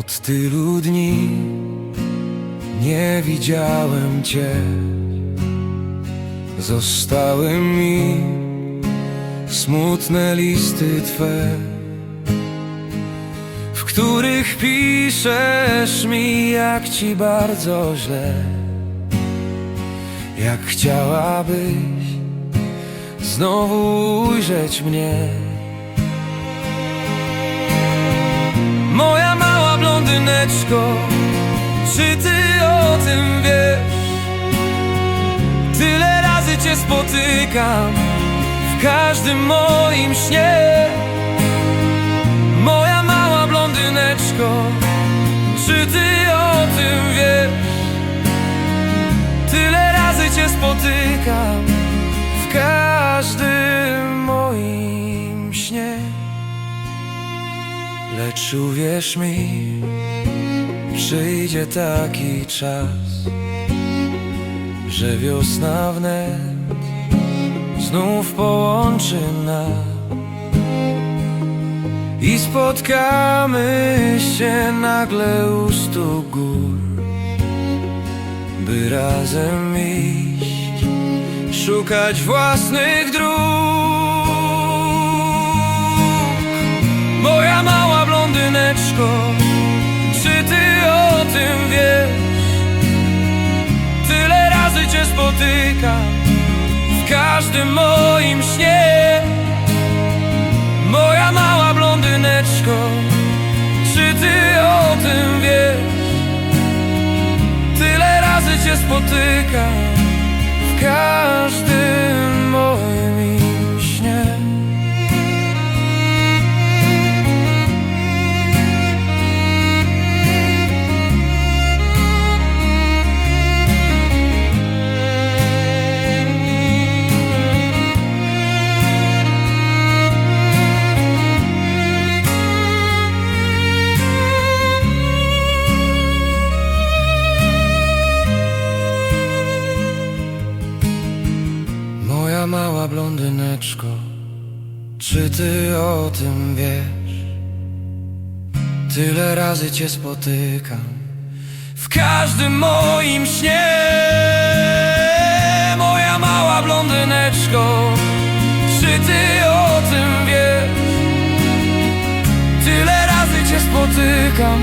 Od tylu dni nie widziałem Cię. Zostały mi smutne listy Twe, w których piszesz mi, jak Ci bardzo źle, jak chciałabyś znowu ujrzeć mnie. Moja blondyneczko, czy ty o tym wiesz? Tyle razy cię spotykam w każdym moim śnie. Moja mała blondyneczko, czy ty o tym wiesz? Tyle razy cię spotykam Lecz uwierz mi, przyjdzie taki czas, że wiosna wnet znów połączy nas i spotkamy się nagle u stóp gór, by razem iść, szukać własnych dróg. W każdym moim śnie. Moja mała blondyneczko, czy ty o tym wiesz? Tyle razy cię spotykam w każdym blondyneczko, czy ty o tym wiesz? Tyle razy cię spotykam w każdym moim śnie. Moja mała blondyneczko, czy ty o tym wiesz? Tyle razy cię spotykam